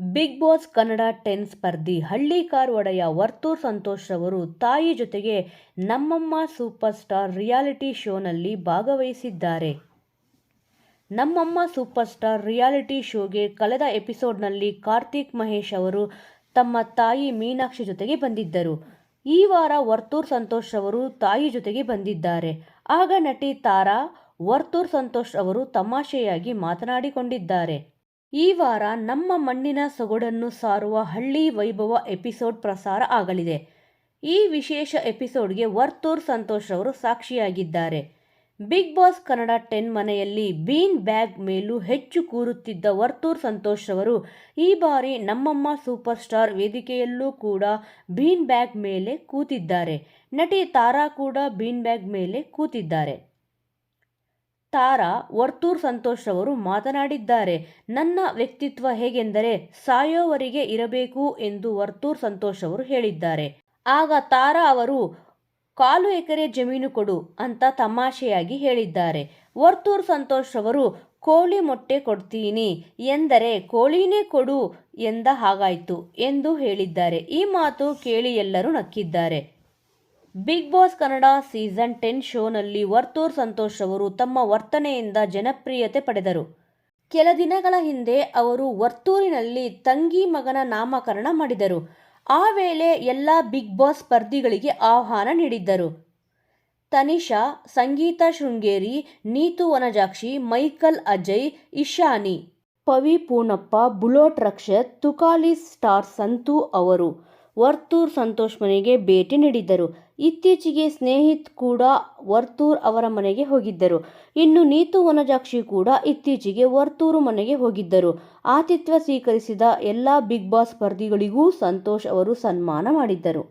Big boss Kannada ten ಸ್ಪರ್ಧಿ ಹಳ್ಳಿಕಾರ್ ಒಡೆಯ ವರ್ತೂರ್ ಸಂತೋಷ್ ರವರು ತಾಯಿ ಜೊತೆಗೆ ನಮ್ಮಮ್ಮ ಸೂಪರ್ ಸ್ಟಾರ್ ರಿಯಾಲಿಟಿ ಶೋನಲ್ಲಿ ಭಾಗವಹಿಸಿದ್ದಾರೆ. ನಮ್ಮಮ್ಮ ಸೂಪರ್ ಸ್ಟಾರ್ ರಿಯಾಲಿಟಿ ಶೋಗೆ ಕಳೆದ ಎಪಿಸೋಡ್ನಲ್ಲಿ ಕಾರ್ತಿಕ್ ಮಹೇಶ್ ಅವರು ತಮ್ಮ ತಾಯಿ ಮೀನಾಕ್ಷಿ ಜೊತೆಗೆ ಬಂದಿದ್ದರು. ಈ ವಾರ ವರ್ತೂರ್ ಸಂತೋಷ್ ಅವರು ತಾಯಿ ಜೊತೆಗೆ ಬಂದಿದ್ದಾರೆ. ಆಗ ನಟಿ ತಾರಾ ವರ್ತೂರ್ ಸಂತೋಷ್ ಅವರು ತಮಾಷೆಯಾಗಿ ಮಾತನಾಡಿಕೊಂಡಿದ್ದಾರೆ. ಈ ವಾರ ನಮ್ಮ ಮಣ್ಣಿನ ಸೊಗಡನ್ನು ಸಾರುವ ಹಳ್ಳಿ ವೈಭವ ಎಪಿಸೋಡ್ ಪ್ರಸಾರ ಆಗಲಿದೆ. ಈ ವಿಶೇಷ ಎಪಿಸೋಡ್ಗೆ ವರ್ತೂರ್ ಸಂತೋಷ್ ಅವರು ಸಾಕ್ಷಿಯಾಗಿದ್ದಾರೆ. ಬಿಗ್ ಬಾಸ್ ಕನ್ನಡ ಟೆನ್ ಮನೆಯಲ್ಲಿ ಬೀನ್ ಬ್ಯಾಗ್ ಮೇಲೂ ಹೆಚ್ಚು ಕೂರುತ್ತಿದ್ದ ವರ್ತೂರ್ ಸಂತೋಷ್ ಅವರು ಈ ಬಾರಿ ನಮ್ಮಮ್ಮ ಸೂಪರ್ ಸ್ಟಾರ್ ವೇದಿಕೆಯಲ್ಲೂ ಕೂಡ ಬೀನ್ ಬ್ಯಾಗ್ ಮೇಲೆ ಕೂತಿದ್ದಾರೆ. ನಟಿ ತಾರಾ ಕೂಡ ಬೀನ್ ಬ್ಯಾಗ್ ಮೇಲೆ ಕೂತಿದ್ದಾರೆ. ತಾರಾ ವರ್ತೂರ್ ಸಂತೋಷ್ ಅವರು ಮಾತನಾಡಿದ್ದಾರೆ. ನನ್ನ ವ್ಯಕ್ತಿತ್ವ ಹೇಗೆಂದರೆ ಸಾಯೋವರಿಗೆ ಇರಬೇಕು ಎಂದು ವರ್ತೂರ್ ಸಂತೋಷ್ ಅವರು ಹೇಳಿದ್ದಾರೆ. ಆಗ ತಾರಾ ಅವರು, ಕಾಲು ಎಕರೆ ಜಮೀನು ಕೊಡು ಅಂತ ತಮಾಷೆಯಾಗಿ ಹೇಳಿದ್ದಾರೆ. ವರ್ತೂರ್ ಸಂತೋಷ್ ಅವರು ಕೋಳಿ ಮೊಟ್ಟೆ ಕೊಡ್ತೀನಿ ಎಂದರೆ ಕೋಳಿನೇ ಕೊಡು ಎಂದ ಹಾಗಾಯ್ತು ಎಂದು ಹೇಳಿದ್ದಾರೆ. ಈ ಮಾತು ಕೇಳಿ ಎಲ್ಲರೂ ನಕ್ಕಿದ್ದಾರೆ. Big Boss Kannada season ten ಶೋನಲ್ಲಿ ವರ್ತೂರ್ ಸಂತೋಷ್ ಅವರು ತಮ್ಮ ವರ್ತನೆಯಿಂದ ಜನಪ್ರಿಯತೆ ಪಡೆದರು. ಕೆಲ ದಿನಗಳ ಹಿಂದೆ ಅವರು ವರ್ತೂರಿನಲ್ಲಿ ತಂಗಿ ಮಗನ ನಾಮಕರಣ ಮಾಡಿದರು. ಆ ವೇಳೆ ಎಲ್ಲ ಬಿಗ್ ಬಾಸ್ ಸ್ಪರ್ಧಿಗಳಿಗೆ ಆಹ್ವಾನ ನೀಡಿದ್ದರು. Tanisha, Sangeetha Sringeri, Neethu Vanajakshi, Michael Ajay, Ishani, Pavi Poonappa, bullet Rakshath, Tukali star Santhu ಅವರು ವರ್ತೂರ್ ಸಂತೋಷ್ ಮನೆಗೆ ಭೇಟಿ ನೀಡಿದ್ದರು. ಇತ್ತೀಚೆಗೆ ಸ್ನೇಹಿತ್ ಕೂಡ ವರ್ತೂರ್ ಅವರ ಮನೆಗೆ ಹೋಗಿದ್ದರು. ಇನ್ನು ನೀತು ವನಜಾಕ್ಷಿ ಕೂಡ ಇತ್ತೀಚೆಗೆ ವರ್ತೂರು ಮನೆಗೆ ಹೋಗಿದ್ದರು. ಆತಿಥ್ಯ ಸ್ವೀಕರಿಸಿದ ಎಲ್ಲ ಬಿಗ್ ಬಾಸ್ ಸ್ಪರ್ಧಿಗಳಿಗೂ ಸಂತೋಷ್ ಅವರು ಸನ್ಮಾನ ಮಾಡಿದ್ದರು.